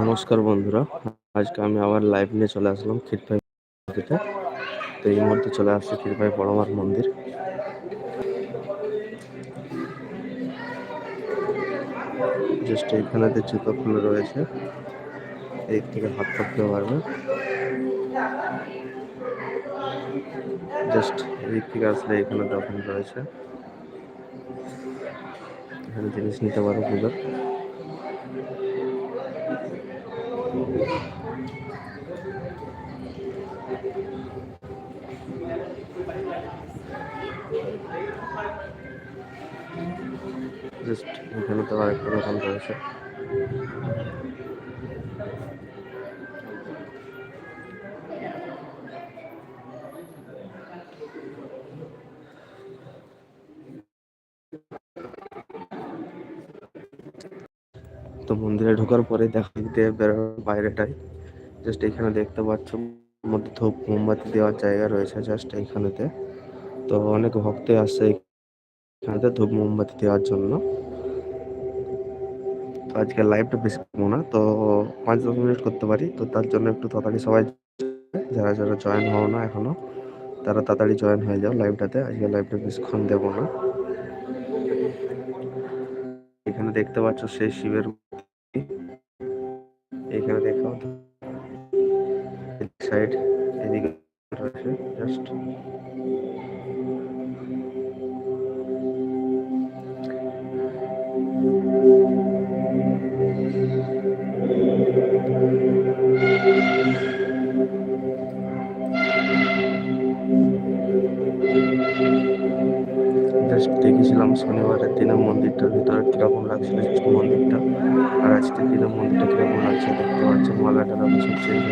নমস্কার বন্ধুরা, আজকে আমি আবার লাইভ নিয়ে চলে আসলাম ক্ষীরপাই মন্দিরে তো এই মুহূর্তে চলে আসছে ক্ষীরপাই বড়মার মন্দির। জাস্ট এইখানেতে জুতো খুলে রয়েছে এই থেকে হাত থাকতে পারবে। জাস্ট এদিক থেকে আসলে এখানে দোকান রয়েছে, এখানে জিনিস নিতে পারো পুজোর। জাস্ট এখানে তো আরেকটা দোকান রয়েছে তো মন্দিরে ঢোকার পরে দেখা দিতে বেরোর বাইরেটাই। জাস্ট এখানে দেখতে পাচ্ছ, মধ্যে ধূপ, মোমবাতি দেওয়ার জায়গা রয়েছে জাস্ট এইখানেতে তো অনেক ভক্তই আসছে এখানেতে ধূপ, মোমবাতি দেওয়ার জন্য। তো আজকে লাইভটা বেশি করব না, তো পাঁচ দশ মিনিট করতে পারি। তো তার জন্য একটু তাড়াতাড়ি সবাই যারা যারা জয়েন হও না এখনও, তারা তাড়াতাড়ি জয়েন হয়ে যাও লাইভটাতে আজকে লাইভটা বেশিক্ষণ দেবো না। এখানে দেখতে পাচ্ছ, সেই শিবের সাইড এদিকে জাস্ট দেখেছিলাম শনিবারের দিনে মন্দিরটার ভিতরে কীরকম লাগছিল মন্দিরটা। আর আজকের দিনে মন্দিরটা কীরকম লাগছে দেখতে পাচ্ছেন, মালাটা রয়েছে চেঞ্জ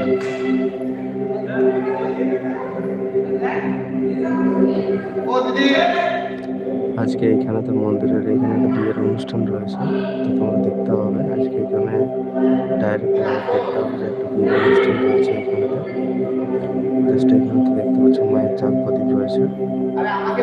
আজকে এখানে তো মন্দিরের এখানে একটা বিয়ের অনুষ্ঠান রয়েছে, তো তোমরা দেখতে পাবে। আজকে এখানে ডাইরেক্ট দেখতে হবে একটা বিয়ের অনুষ্ঠান রয়েছে এখানে। জাস্ট এখান থেকে দেখতে পাচ্ছ মায়ের চাঁদ প্রদীপ রয়েছে। আমাকে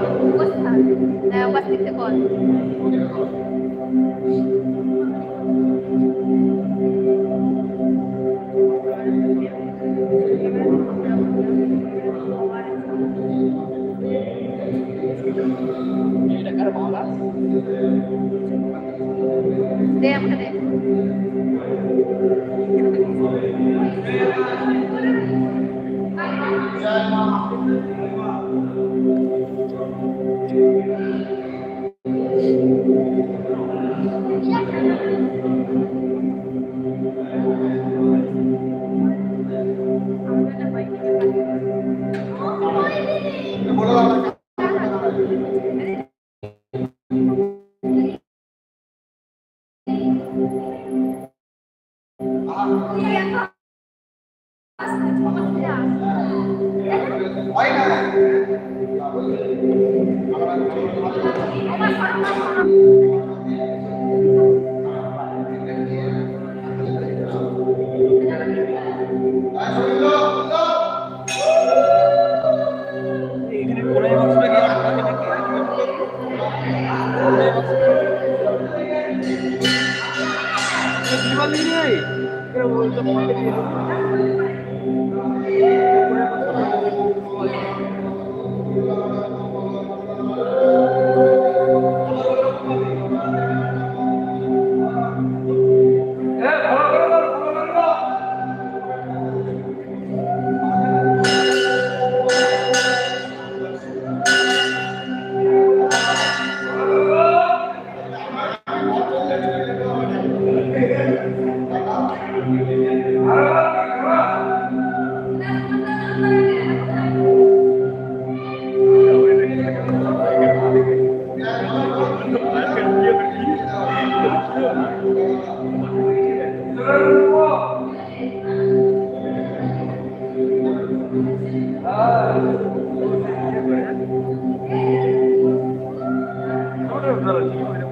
उपस्थित कोण Gracias. الدرجة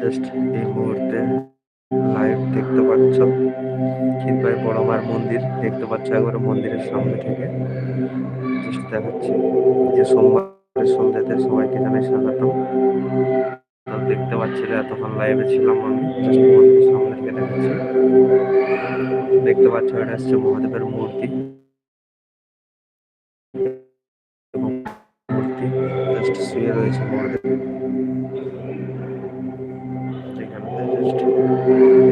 জাস্ট এই মুহূর্তে লাইভ দেখতে পাচ্ছ। বড় মার মন্দির দেখতে পাচ্ছ একবারে মন্দিরের সামনে থেকে। জাস্ট দেখাচ্ছি যে সোমবার সন্ধ্যাতে সবাইকে জানাই স্বাগতম। দেখতে পাচ্ছিলে এতক্ষণ লাইভে ছিলাম আমি জাস্ট মন্দিরের সামনে থেকে দেখাচ্ছি। দেখতে পাচ্ছ এটা হচ্ছে মহাদেবের মূর্তি। মূর্তি জাস্ট শুয়ে রয়েছে মহাদেব।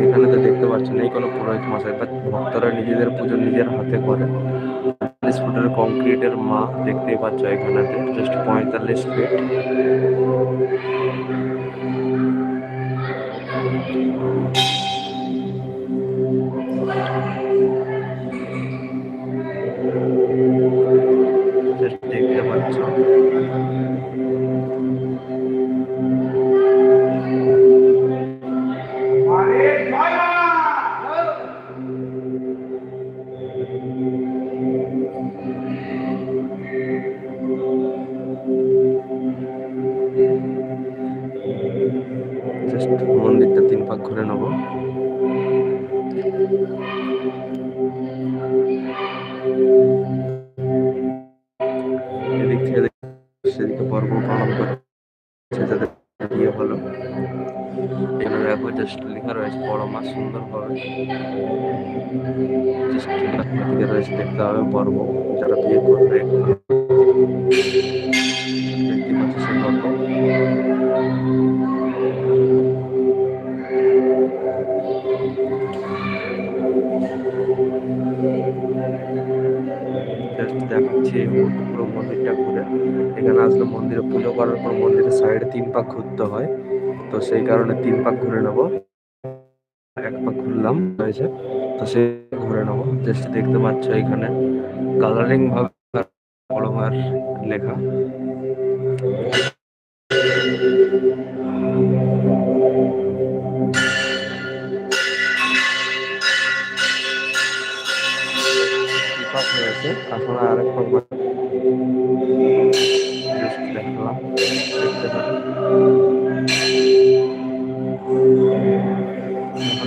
এখানে তো দেখতে পাচ্ছেন, এই কোনো পুরোহিত মশাই বা ভক্তরা নিজেদের পুজো নিজের হাতে করে। পঁয়তাল্লিশ ফুটের কংক্রিটের মা দেখতেই পাচ্ছ এখানেতে জাস্ট পঁয়তাল্লিশ ফিট জাস্ট তিন পাক ঘুরতে হয়। তো সেই কারণে তিন পাক ঘুরে নেব। এক পাক ঘুরলাম হয়েছে। তো সে ঘুরে নেব। জাস্ট দেখতে পাচ্ছ এখানে কালারিং ভাবে বড় মার লেখা। এখন আরেক পাক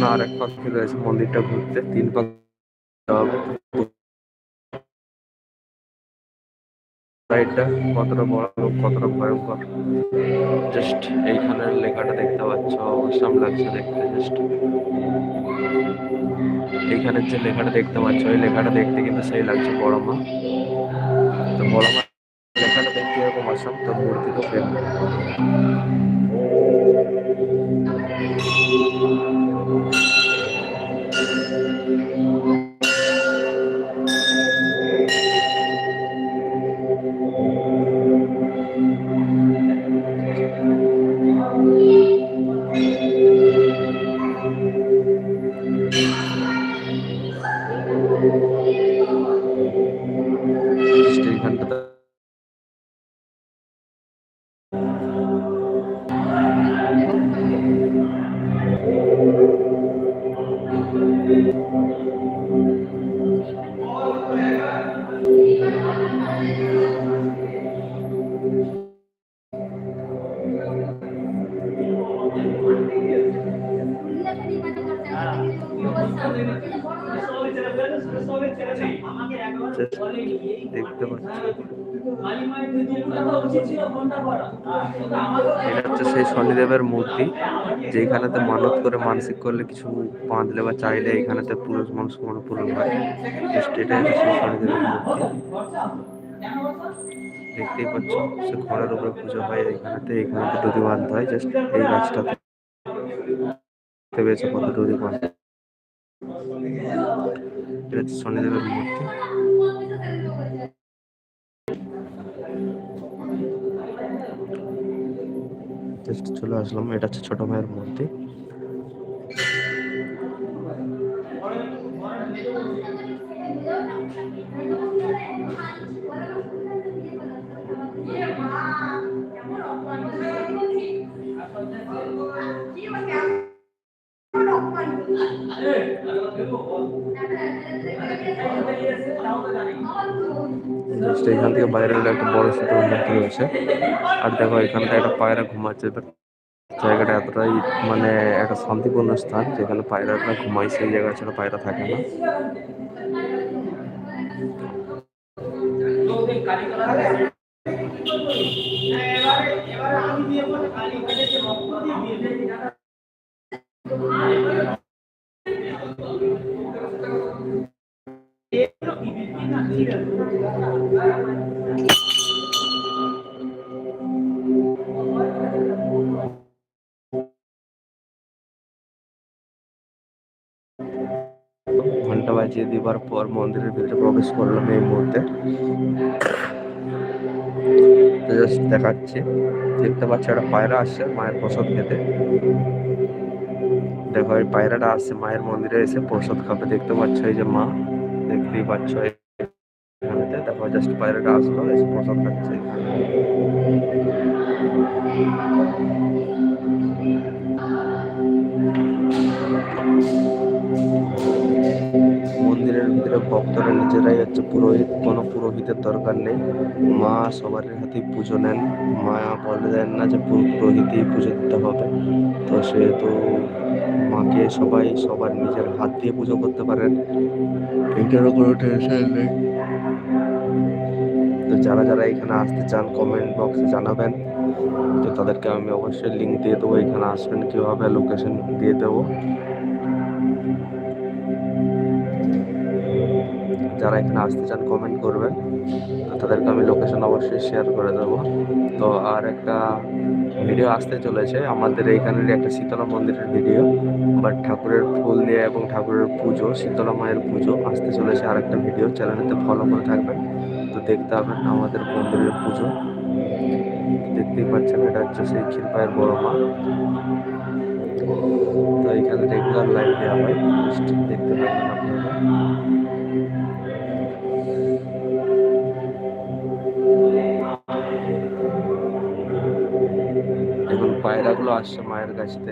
এখন আরেক পাক রয়েছে মন্দিরটা ঘুরতে, তিন পাক হবে সাইডটা কতটা বড় কতটা ভয়ঙ্কর। জাস্ট এইখানের লেখাটা দেখতে পাচ্ছ অবশ্যাম লাগছে দেখতে, জাস্ট। এইখানের যে লেখাটা দেখতে পাচ্ছ, ওই লেখাটা দেখতে কিন্তু সেই লাগছে বড় মা। তো বড় মা লেখাটা দেখতে এরকম তো মূর্তি তো Thank জাস্ট শনিদেবের মূর্তি যেখানেতে মানত করে মানসিক করলে কিছু বাঁধলে বা চাইলে এখানেতে পুরুষ মানুষ মনে পূরণ হয়। জাস্ট এটা হচ্ছে শনিদেবের মূর্তি। দেখতেই পাচ্ছ, সে ঘোড়ার উপরে পুজো হয় এইখানেতে এইখানে ডুরি বাঁধতে হয়, জাস্ট এই গাছটাতে। পেয়েছে কত ডুরি বাঁধতে এটা হচ্ছে শনিদেবের মূর্তি। জাস্ট চলে আসলাম। এটা হচ্ছে ছোট মায়ের মূর্তি। এখান থেকে বাইরে একটা বড় ছোট মূর্তি রয়েছে। আর দেখো, এখানটা একটা পায়রা ঘুমাচ্ছে। জায়গাটা এতটাই মানে একটা শান্তিপূর্ণ স্থান, যেখানে পায়রাটা ঘুমায় সেই জায়গা ছাড়া পায়রা থাকে না। বাজিয়ে দিবার পর মন্দিরের ভিতরে প্রবেশ করলাম এই মুহূর্তে। দেখাচ্ছি। দেখতে পাচ্ছি একটা পায়রা আসছে, মায়ের প্রসাদ খেতে। দেখো, এই পায়রাটা আসছে, মায়ের মন্দিরে এসে প্রসাদ খাবে। দেখতে পাচ্ছ এই যে মা, দেখতেই পাচ্ছ দেখো জাস্ট পায়রাটা আসলো, এসে প্রসাদ খাচ্ছে। মন্দিরের ভিতরে ভক্তরা নিজেরাই হচ্ছে পুরোহিত কোনো পুরোহিতের দরকার নেই। মা সবার হাতেই পুজো নেন। মা বলে দেন না যে পুরো পুরোহিতই পুজো দিতে হবে। তো সেহেতু মাকে সবাই সবার নিজের হাত দিয়ে পুজো করতে পারেন। এটারও কোনো টেনশন নেই। তো যারা যারা এখানে আসতে চান কমেন্ট বক্সে জানাবেন। তো তাদেরকে আমি অবশ্যই লিঙ্ক দিয়ে দেবো। এখানে আসবেন কীভাবে লোকেশন দিয়ে দেবো। যারা এখানে আসতে চান কমেন্ট করবেন। তাদেরকে আমি লোকেশন অবশ্যই শেয়ার করে দেবো। তো আর একটা ভিডিও আসতে চলেছে। আমাদের এইখানের একটা শীতলা মন্দিরের ভিডিও বাট ঠাকুরের ফুল দিয়ে এবং ঠাকুরের পুজো, শীতলা মায়ের পুজো আসতে চলেছে আর একটা ভিডিও চ্যানেলেতে ফলো করে থাকবেন। তো দেখতে পাবেন আমাদের মন্দিরের পুজো। দেখতেই পাচ্ছেন, এটা হচ্ছে সেই ক্ষীরপায়ের বড় মা। তো এখানে রেগুলার লাইভ দেওয়া হয়। দেখতে পাবেন আপনারা। পায়রাগুলো আসছে মায়ের কাছতে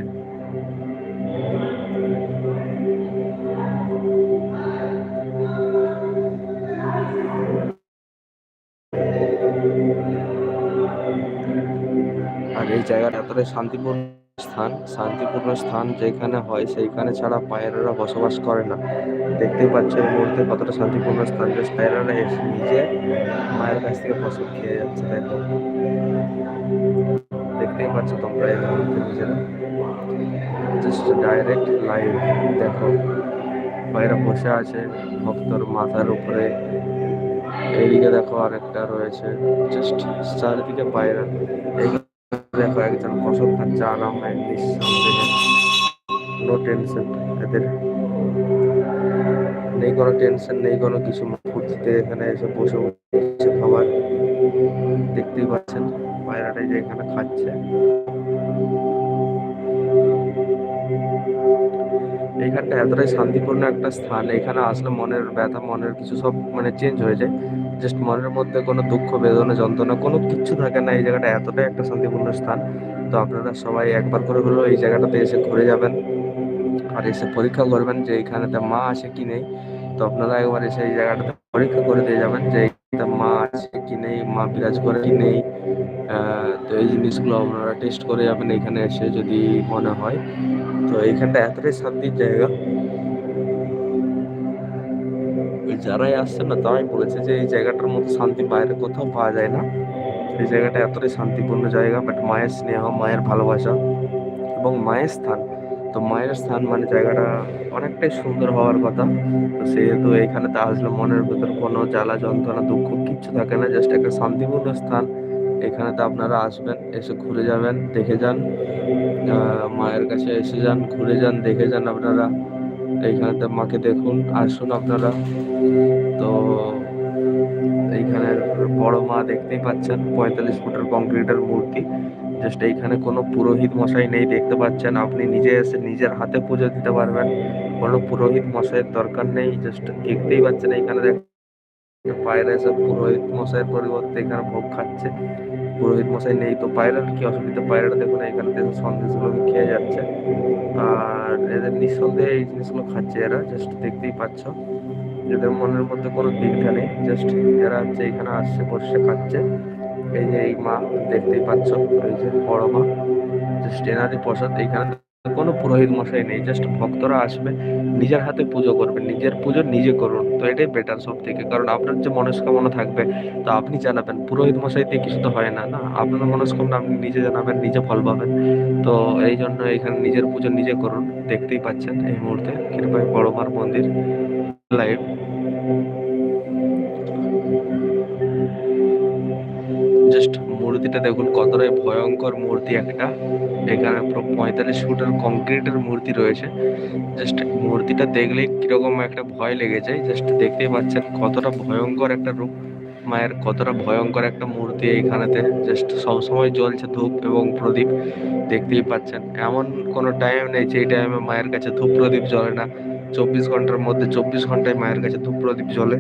আর এই জায়গাটা এতটাই শান্তিপূর্ণ স্থান শান্তিপূর্ণ স্থান যেখানে হয়, সেইখানে ছাড়া পায়রারা বসবাস করে না। দেখতেই পাচ্ছ এই মুহূর্তে কতটা শান্তিপূর্ণ স্থান যে পায়রারা এসে নিজে মায়ের কাছ থেকে ফসল খেয়ে যাচ্ছে দেখো দেখতেই পাচ্ছ তোমরা এই মুহূর্তে নিজেরা। জাস্ট ডাইরেক্ট লাইভ দেখো। পায়রা বসে আছে, ভক্তর মাথার উপরে। এইদিকে দেখো আরেকটা রয়েছে। জাস্ট চারিদিকে এইগুলো দেখো একজন ফসল খাচ্ছে আরামে নো টেনশন এদের নেই কোনো টেনশন নেই কোনো কিছু। ফুর্তিতে এখানে এসে বসে খাবার। দেখতেই পাচ্ছেন। পায়রাটাই যে এখানে খাচ্ছে। এইখানটা এতটাই শান্তিপূর্ণ একটা স্থান এখানে আসলে মনের ব্যথা, মনের কিছু সব মানে চেঞ্জ হয়ে যায়। জাস্ট মনের মধ্যে কোনো দুঃখ, বেদনা, যন্ত্রণা কোনো কিচ্ছু থাকে না, এই জায়গাটা এতটাই একটা শান্তিপূর্ণ স্থান। তো আপনারা সবাই একবার করে হলেও এই জায়গাটাতে এসে ঘুরে যাবেন আর এসে পরীক্ষা করবেন যে এইখানেতে মা আছে কি নেই। তো আপনারা একবার এসে এই জায়গাটাতে পরীক্ষা করে দিয়ে যাবেন যে মা আছে কি নেই, মা বিরাজ করে কি নেই। তো এই জিনিসগুলো আপনারা টেস্ট করে যাবেন এখানে এসে যদি মনে হয়, তো এইখানটা এতটাই শান্তির জায়গা। যারাই আসছে না, তারাই বলেছে যে এই জায়গাটার মতো শান্তি বাইরে কোথাও পাওয়া যায় না। এই জায়গাটা এতটাই শান্তিপূর্ণ জায়গা বাট মায়ের স্নেহ, মায়ের ভালোবাসা এবং মায়ের স্থান। তো মায়ের স্থান মানে জায়গাটা অনেকটাই সুন্দর হওয়ার কথা। তো সেহেতু এইখানে তা আসলে মনের ভেতর কোনো জ্বালা, যন্ত্রণা, দুঃখ কিচ্ছু থাকে না জাস্ট একটা শান্তিপূর্ণ স্থান। এখানেতে আপনারা আসবেন, এসে ঘুরে যাবেন, দেখে যান মায়ের কাছে এসে যান, ঘুরে যান, দেখে যান আপনারা। এইখানেতে মাকে দেখুন, আসুন আপনারা। তো এইখানে বড় মা দেখতেই পাচ্ছেন, পঁয়তাল্লিশ ফুটের কংক্রিটের মূর্তি। জাস্ট এইখানে কোনো পুরোহিত মশাই নেই, দেখতে পাচ্ছেন আপনি নিজে এসে নিজের হাতে পুজো দিতে পারবেন। কোনো পুরোহিত মশাইয়ের দরকার নেই, জাস্ট দেখতেই পাচ্ছেন এইখানে দেখ বাইরে এসে পুরোহিত মশাইয়ের পরিবর্তে এখানে ভোগ খাচ্ছে। পুরোহিত মশাই নেই তো পায়রার কি অসুবিধা? পায়রাটা দেখুন, এখানে দেখুন সন্দেশগুলো খেয়ে যাচ্ছে। আর এদের নিঃসন্দেহে এই জিনিসগুলো খাচ্ছে এরা জাস্ট দেখতেই পাচ্ছ। এদের মনের মধ্যে কোনো দিকটা নেই জাস্ট এরা হচ্ছে এখানে আসছে, বসে খাচ্ছে। এই যে এই মা, দেখতেই পাচ্ছ, এই যে বড় মা জাস্ট এনারই প্রসাদ এইখানে কোনো পুরোহিত মশাই নেই জাস্ট ভক্তরা আসবে, নিজের হাতে পুজো করবে, নিজের পুজো নিজে করুন, তো এটাই বেটার সব থেকে। কারণ আপনার যে মনস্কামনা থাকবে, তো আপনি জানাবেন, পুরোহিত মশাই দিয়ে কিছু তো হয় না না? আপনার মনস্কামনা আপনি নিজে জানাবেন, নিজে ফল পাবেন। তো এই জন্য এখানে নিজের পুজো নিজে করুন, দেখতেই পাচ্ছেন এই মুহূর্তে, কৃপায় বড় মার মন্দির লাইভ জাস্ট মূর্তিটা দেখুন, কতটাই ভয়ঙ্কর মূর্তি একটা। এখানে পুরো পঁয়তাল্লিশ ফুটের কংক্রিটের মূর্তি রয়েছে। জাস্ট মূর্তিটা দেখলেই কীরকম একটা ভয় লেগে যায়। জাস্ট দেখতেই পাচ্ছেন কতটা ভয়ঙ্কর একটা রূপ। মায়ের কতটা ভয়ঙ্কর একটা মূর্তি এইখানেতে জাস্ট সবসময় জ্বলছে ধূপ এবং প্রদীপ দেখতেই পাচ্ছেন। এমন কোনো টাইম নেই যেই টাইমে মায়ের কাছে ধূপ প্রদীপ জ্বলে না। চব্বিশ ঘণ্টার মধ্যে চব্বিশ ঘন্টায় মায়ের কাছে ধূপ প্রদীপ জ্বলে।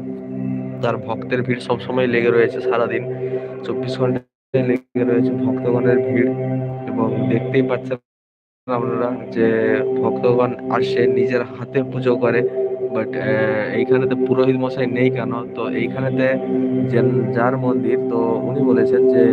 তার ভক্তের ভিড় সবসময় লেগে রয়েছে সারাদিন। চব্বিশ ঘন্টায় লেগে রয়েছে ভক্তগণের ভিড় এবং দেখতেই পাচ্ছেন আপনারা যে ভক্তগণ আসে, নিজের হাতে পুজো করে বাট এইখানেতে পুরোহিত মশাই নেই কেন? তো এইখানেতে যার মন্দির, তো উনি বলেছেন যে,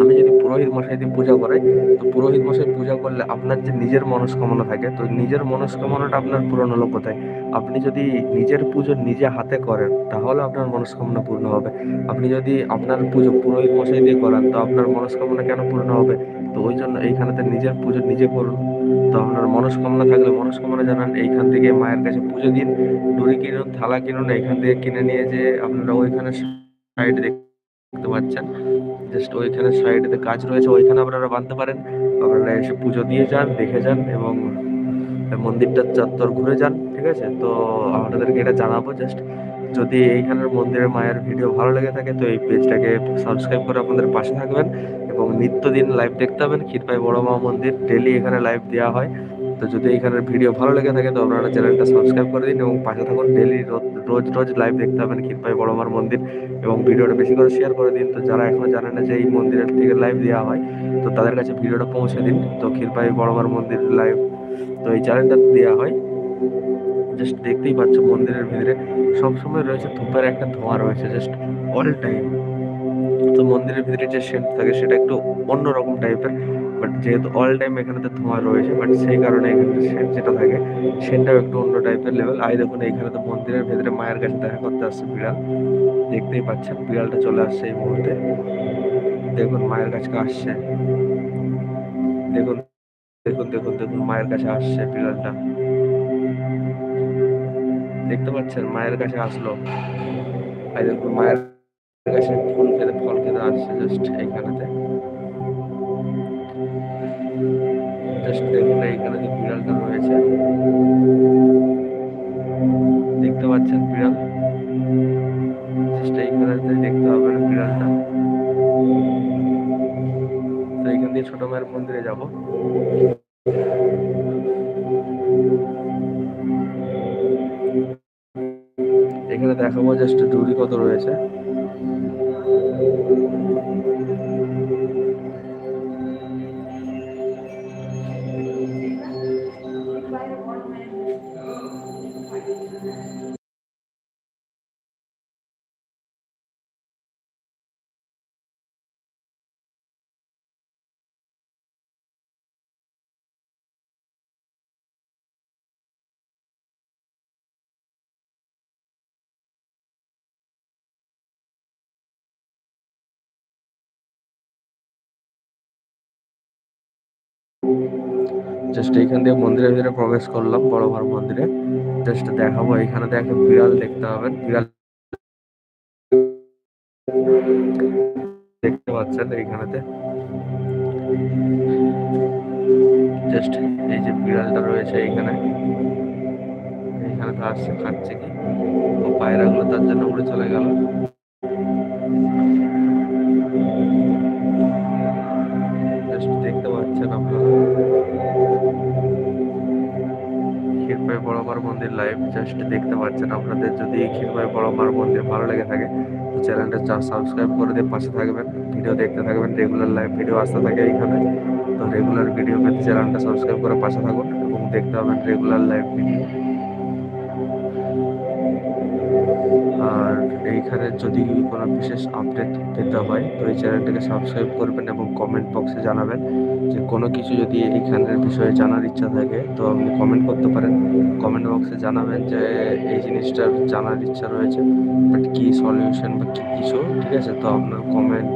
আমি যদি পুরোহিত দিয়ে পূজা করাই তো পুরোহিত মশাই পূজা করলে আপনার যে নিজের মনস্কামনা থাকে, তো নিজের মনস্কামনাটা আপনার পূরণ হলো কোথায় আপনি যদি নিজের পুজো নিজে হাতে করেন, তাহলে আপনার মনস্কামনা পূর্ণ হবে। আপনি যদি আপনার পুজো পুরোহিত মশাই দিয়ে করান, তো আপনার মনস্কামনা কেন পূর্ণ হবে? তো ওই জন্য এইখানেতে নিজের পুজো নিজে করুন। তো আপনার মনস্কামনা থাকলে মনস্কামনা জানান, এইখান থেকে মায়ের কাছে পুজো দিন ডুরি কিনুন, থালা কিনুন, এইখান থেকে কিনে নিয়ে যে আপনারা ওইখানে সাইড দেখতে পাচ্ছেন। জাস্ট ওইখানে সাইডেতে কাজ রয়েছে, ওইখানে আপনারা বাঁধতে পারেন। আপনারা এসে পুজো দিয়ে যান, দেখে যান এবং মন্দিরটার চত্বর ঘুরে যান, ঠিক আছে? তো আপনাদেরকে এটা জানাব জাস্ট যদি এইখানের মন্দিরের মায়ের ভিডিও ভালো লেগে থাকে, তো এই পেজটাকে সাবস্ক্রাইব করে আপনাদের পাশে থাকবেন এবং নিত্যদিন লাইভ দেখতে পাবেন। ক্ষীরপাই বড় মা মন্দির ডেলি এখানে লাইভ দেওয়া হয়। তো যদি এখানের ভিডিও ভালো লেগে থাকে, তো আপনারা চ্যানেলটা সাবস্ক্রাইব করে দিন এবং পাশে থাকুন ডেলি রোজ রোজ লাইভ দেখতে পাবেন ক্ষীরপাই বড় মার মন্দির এবং ভিডিওটা বেশি করে শেয়ার করে দিন। তো যারা এখনও জানে না যে এই মন্দিরের থেকে লাইভ দেওয়া হয়, তো তাদের কাছে ভিডিওটা পৌঁছে দিন। তো ক্ষীরপাই বড় মার মন্দির লাইভ তো এই চ্যানেলটা দেওয়া হয়। জাস্ট দেখতেই পাচ্ছ মন্দিরের ভিতরে সবসময় রয়েছে ধূপের একটা ধোঁয়া রয়েছে জাস্ট অল টাইম তো মন্দিরের ভিতরে যে সেন্ট থাকে, সেটা একটু অন্যরকম টাইপের বাট যেহেতু অল টাইম এখানেতে ধোঁয়া রয়েছে বাট সেই কারণে এখানে সেন্ট যেটা থাকে সেন্টটাও একটু অন্য টাইপের লেভেল আই দেখুন এখানে তো মন্দিরের ভেতরে মায়ের কাছে দেখা করতে আসছে বিড়াল। দেখতেই পাচ্ছেন, বিড়ালটা চলে আসছে এই মুহূর্তে। দেখুন, মায়ের কাছে আসছে। দেখুন দেখুন দেখুন দেখুন, মায়ের কাছে আসছে বিড়ালটা। দেখতে পাচ্ছেন, মায়ের কাছে আসলো। এই দেখুন, মায়ের কাছে ফুল খেতে, ফল খেতে আসছে জাস্ট এইখানেতে। জাস্ট এইখানে যে বিড়ালটা রয়েছে। দেখতে পাচ্ছেন বিড়াল? জাস্ট এইখানেতে দেখতে হবে না বিড়ালটা। তো এইখান দিয়ে ছোট মায়ের মন্দিরে যাব। এখানে দেখাবো জাস্ট ডুরি কত রয়েছে। জাস্ট এইখান দিয়ে মন্দিরের ভিতরে প্রবেশ করলাম, বড় বড় মন্দিরে। জাস্ট দেখাবো এখানে একটা বিড়াল দেখতে পাবেন। বিড়াল দেখতে পাচ্ছেন এইখানেতে। জাস্ট এই যে বিড়ালটা রয়েছে এইখানে। এইখানে তো আসছে, খাচ্ছে কি? ও পায়রাগুলো তার জন্য উড়ে চলে গেল। ক্ষীরপাই বড়মার মন্দির লাইভ জাস্ট দেখতে পাচ্ছেন আপনাদের। যদি ক্ষীণভাবে বড় মার মন্দির ভালো লেগে থাকে, তো চ্যানেলটা সাবস্ক্রাইব করে দিয়ে পাশে থাকবেন। ভিডিও দেখতে থাকবেন রেগুলার লাইভ ভিডিও আসতে থাকে এইখানে। তো রেগুলার ভিডিও পেতে চ্যানেলটা সাবস্ক্রাইব করে পাশে থাকুন এবং দেখতে পাবেন রেগুলার লাইভ ভিডিও এইখানে যদি কোনো বিশেষ আপডেট পেতে হয়, তো এই চ্যানেলটাকে সাবস্ক্রাইব করবেন এবং কমেন্ট বক্সে জানাবেন যে কোনো কিছু যদি এইখানের বিষয়ে জানার ইচ্ছা থাকে, তো আপনি কমেন্ট করতে পারেন। কমেন্ট বক্সে জানাবেন যে এই জিনিসটার জানার ইচ্ছা রয়েছে বাট কী সলিউশন বা কী কিছু, ঠিক আছে? তো আপনার কমেন্ট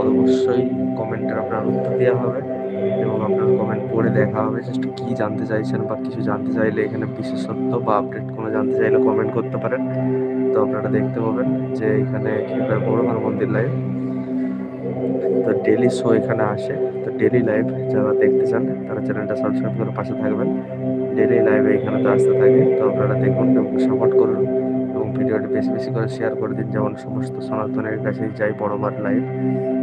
অবশ্যই কমেন্টের আপনার উত্তর দেওয়া হবে। আপনার কমেন্ট পড়ে দেখা হবে। জাস্ট কী জানতে চাইছেন বা কিছু জানতে চাইলে এখানে বিশেষত্ব বা আপডেট কোনো জানতে চাইলে কমেন্ট করতে পারেন। তো আপনারা দেখতে পাবেন যে এখানে কীভাবে বড়মার মন্দির লাইভ তো ডেলি শো এখানে আসে। তো ডেলি লাইভ যারা দেখতে চান, তারা চ্যানেলটা সাবস্ক্রাইব করে পাশে থাকবেন। ডেলি লাইভে এখানে তো আসতে থাকে। তো আপনারা দেখুন এবং সাপোর্ট করুন। এবং ভিডিওটি বেশি বেশি করে শেয়ার করে দিন। যেমন সমস্ত সনাতনের কাছে যাই বড়বার লাইভ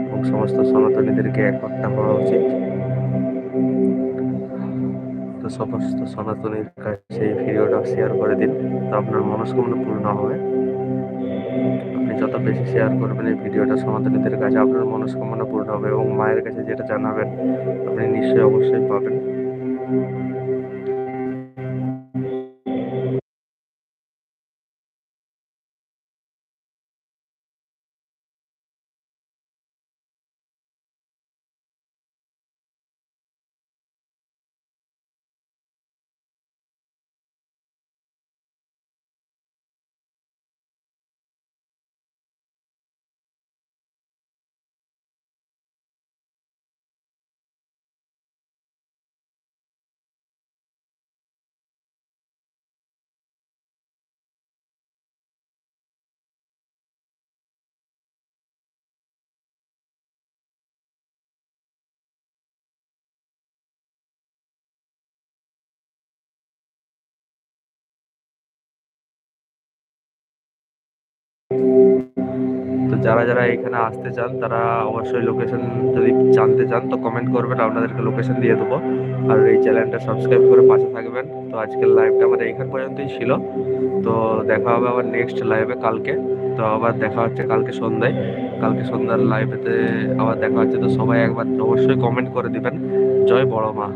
এবং সমস্ত সনাতনীদেরকে একটা হওয়া উচিত। সমস্ত সনাতনীর কাছে এই ভিডিওটা শেয়ার করে দিন। তো আপনার মনস্কামনা পূর্ণ হবে। আপনি যত বেশি শেয়ার করবেন এই ভিডিওটা সনাতনীদের কাছে আপনার মনস্কামনা পূর্ণ হবে এবং মায়ের কাছে যেটা জানাবেন, আপনি নিশ্চয়ই অবশ্যই পাবেন। যারা যারা এখানে আসতে চান, তারা অবশ্যই লোকেশন যদি জানতে চান, তো কমেন্ট করবেন আপনাদেরকে লোকেশন দিয়ে দেবো। আর এই চ্যানেলটা সাবস্ক্রাইব করে পাশে থাকবেন। তো আজকের লাইভটা আমাদের এইখান পর্যন্তই ছিল। তো দেখা হবে আবার নেক্সট লাইভে কালকে। তো আবার দেখা হচ্ছে কালকে সন্ধ্যায়। কালকে সন্ধ্যার লাইভেতে আবার দেখা হচ্ছে। তো সবাই একবার অবশ্যই কমেন্ট করে দিবেন। জয় বড় মা।